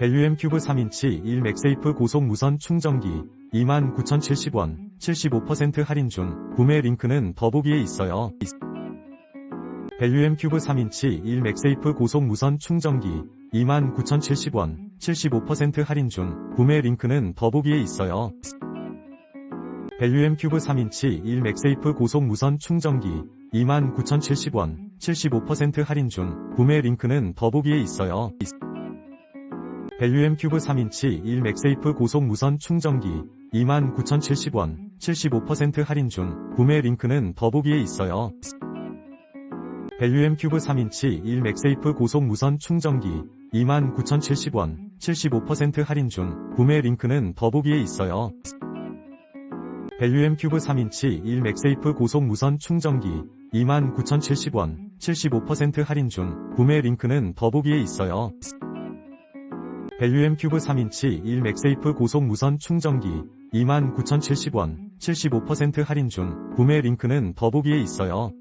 벨류엠 큐브 3인치 1 맥세이프 고속 무선 충전기 29,070원 75% 할인 중 구매 링크는 더보기에 있어요. 벨류엠 큐브 3인치 1 맥세이프 고속 무선 충전기 29,070원 75% 할인 중 구매 링크는 더보기에 있어요. 벨류엠 큐브 3인치 1 맥세이프 고속 무선 충전기 29,070원 75% 할인 중 구매 링크는 더보기에 있어요. 벨류엠 큐브 3인치 1 맥세이프 고속 무선 충전기 29,070원 75% 할인 중 구매 링크는 더보기에 있어요. 벨류엠 큐브 3인치 1 맥세이프 고속 무선 충전기 29,070원 75% 할인 중 구매 링크는 더보기에 있어요. 벨류엠 큐브 3인치 1 맥세이프 고속 무선 충전기 29,070원 75% 할인 중 구매 링크는 더보기에 있어요. 벨류엠 큐브 3인치 1 맥세이프 고속 무선 충전기 29,070원 75% 할인 중 구매 링크는 더보기에 있어요.